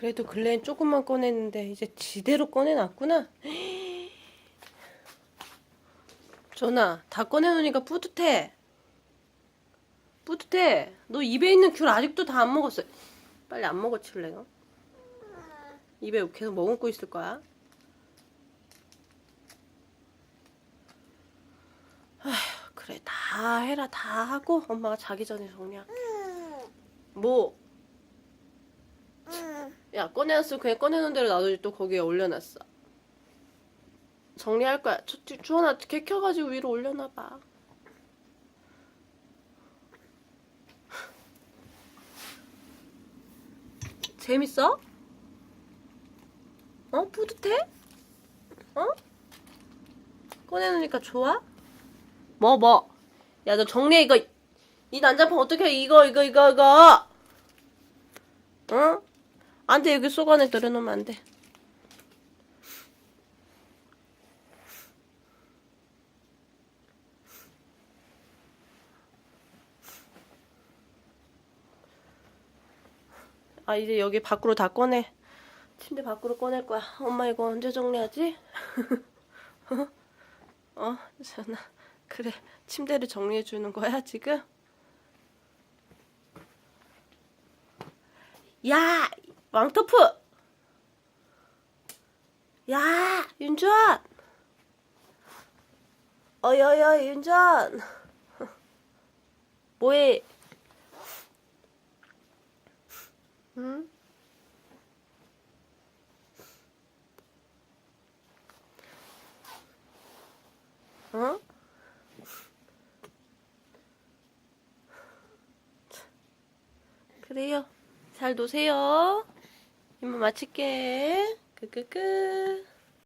그래도 근래엔 조금만 꺼냈는데 이제 지대로 꺼내놨구나. 전아, 다 꺼내놓으니까 뿌듯해. 뿌듯해. 너 입에 있는 귤 아직도 다 안 먹었어. 빨리 안 먹어 칠래 너. 입에 계속 머금고 있을 거야. 아휴, 그래 다 해라 다 하고 엄마가 자기 전에 정리할게. 뭐? 야 꺼내놨으면 그냥 꺼내놓은 대로 놔두지 또 거기에 올려놨어. 정리할 거야. 주, 주, 주원아 개 켜가지고 위로 올려놔봐. 재밌어? 어? 뿌듯해? 어? 꺼내놓으니까 좋아? 뭐 뭐? 야 너 정리해 이거 이 난장판 어떻게 해 이거 이거 이거 이거 어? 안 돼 여기 속 안에 들여놓으면 안 돼 아 이제 여기 밖으로 다 꺼내 침대 밖으로 꺼낼 거야 엄마 이거 언제 정리하지? 어? 전화 그래 침대를 정리해 주는 거야 지금? 야 왕터프 야 윤주원 어여여 윤주원 뭐해 응? 어? 그래요. 잘 노세요. 이만 마칠게. 끄끄끄.